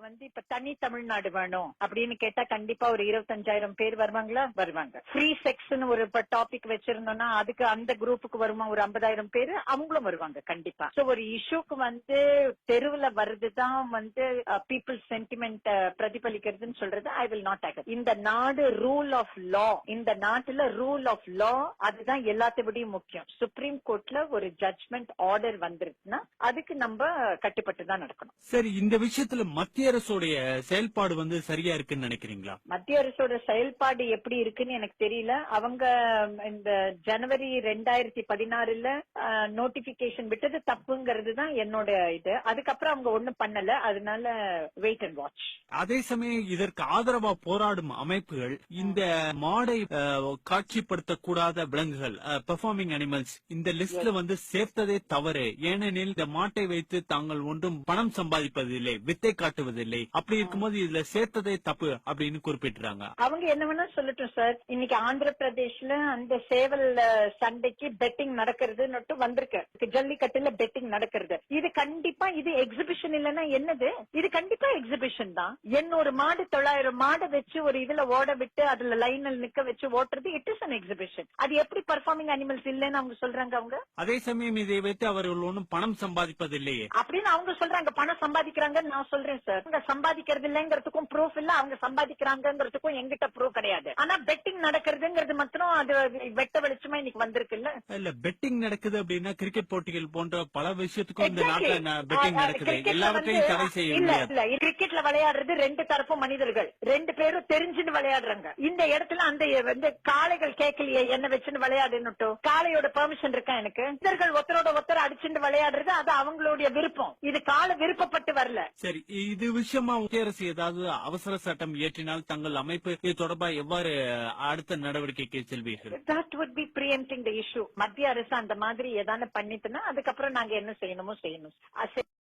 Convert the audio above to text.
வந்து இப்ப தனி தமிழ்நாடு வேணும் அப்படின்னு கேட்டா கண்டிப்பா ஒரு இருபத்தஞ்சாயிரம் பேர் வருவாங்களா? வருவாங்க. ஃப்ரீ செக்ஸ்னு ஒரு டாபிக் வச்சிருந்தோம்னா அதுக்கு அந்த குரூப்புக்கு வருமா? ஒரு ஐம்பதாயிரம் பேர் அவங்களும் வருவாங்க கண்டிப்பா. சோ ஒரு இஷ்யூக்கு வந்து தெருவுல வர்றதுதான் வந்து பீப்புள் சென்டிமெண்ட் பிரதிபலிக்கிறதுன்னு சொல்றது ஐ வில் நாட் அக்ட் இந்த நாடு ரூல் ஆஃப் லா இந்த நாட்டுல ரூல் ஆஃப் லா அதுதான் எல்லாத்தையும் முக்கியம். சுப்ரீம் கோர்ட்ல ஒரு ஜட்மெண்ட் ஆர்டர் வந்துருச்சுன்னா அதுக்கு நம்ம கட்டுப்பட்டு தான் நடக்கணும். சரி இந்த விஷயத்துல மத்திய அரசுடைய செயல்பாடு வந்து சரியா இருக்குன்னு நினைக்கிறீங்களா? மத்திய அரசோட செயல்பாடு எப்படி இருக்குன்னு எனக்கு தெரியல. அவங்க இந்த ஜனவரி ரெண்டாயிரத்தி பதினாறுல நோட்டிபிகேஷன் விட்டது தப்புங்கிறது தான் என்னோட இது. அதுக்கப்புறம் அவங்க ஒண்ணும் பண்ணல. அதனால வெயிட் அண்ட் வாட்ச் அதே சமயம் இதற்கு ஆதரவா போராடும் அமைப்புகள் இந்த மாடை காட்சிப்படுத்தக்கூடாத விலங்குகள் பெர்ஃபார்மிங் அனிமல்ஸ் இந்த லிஸ்ட்ல வந்து சேர்த்ததே தவறு. ஏனெனில் இந்த மாட்டை வைத்து தாங்கள் ஒன்றும் பணம் சம்பாதிப்பதில்லை. வித்தை காட்டுவதில்லை அப்படி இருக்கும்போது இதுல சேர்த்ததே தப்பு அப்படின்னு குறிப்பிட்டுறாங்க. அவங்க என்ன வேணா சொல்லட்டும் சார் இன்னைக்கு ஆந்திர பிரதேஷ்ல அந்த சேவல் சண்டைக்கு பெட்டிங் நடக்கிறதுன்னு வந்திருக்கு. ஜல்லிக்கட்டுல பெட்டிங் நடக்கிறது. இது கண்டிப்பா இது எக்ஸிபிஷன் இல்லைன்னா என்னது? இது கண்டிப்பா எக்ஸிபிஷன் தான். என்னொரு மாடு தொள்ளாயிரம் மாடை வச்சு ஒரு இதுல ஓட விட்டு அதுல லைனில் நிக்க வச்சு ஓட்டுறது இட் இஸ் அன் எக்ஸிபிஷன் அது எப்படி பர்ஃபார்மிங் அனிமல்ஸ் இல்லைன்னு அவங்க சொல்றாங்க அவங்க? அதே சமயம் இதை வைத்து அவர்கள் ஒன்றும் பணம் சம்பாதிப்பதில்லையே. அப்படின்னு அவங்க சொல்றாங்க. பணம் சம்பாதிக்கிறாங்கன்னு நான் சொல்றேன் சார் அவங்க சம்பாதிக்கிறது இல்லைங்கிறதுக்கும் ப்ரூஃப் இல்ல அவங்க சம்பாதிக்கிறாங்கிறதுக்கும் எங்கிட்ட ப்ரூஃப் கிடையாது. ஆனா பெட்டிங் நடக்கிறதுங்கிறது மாத்திரம் அது வெட்ட வெளிச்சமா இன்னைக்கு வந்திருக்குல்ல இல்ல? பெட்டிங் நடக்குது அப்படின்னா கிரிக்கெட் போட்டிகள் போன்ற பல விஷயத்துக்கும் இந்த. நாட்டுல பெட்டிங் நடக்குது. எல்லாவற்றையும் தடை செய்ய இல்ல இல்ல கிரிக்கெட்ல விளையாடுறது ரெண்டு தரப்பும் மனிதர்கள். ரெண்டு பேரும் தெரிஞ்சுன்னு விளையாடுறாங்க. இந்த இடத்துல அந்த வந்து காளைகள் கேட்கலையே என்ன வச்சுன்னு விளையாடுன்னுட்டோ. காளையோட பெர்மிஷன் இருக்கா எனக்கு? மனிதர்கள் ஒருத்தரோட ஒருத்தர் அடிச்சுட்டு விளையாடுறது அது அவங்களுடைய விருப்பம். இது கால விருப்பப்பட்டு வரல. சரி இது விஷயமா மத்திய அரசு ஏதாவது அவசர சட்டம் இயற்றினால் தங்கள் அமைப்பு இது தொடர்பா எவ்வாறு அடுத்த நடவடிக்கைக்கு செல்வீர்கள்? That would be preempting the issue மத்திய அரசு அந்த மாதிரி ஏதாவது பண்ணிட்டுனா அதுக்கப்புறம் நாங்க என்ன செய்யணுமோ செய்யணும்.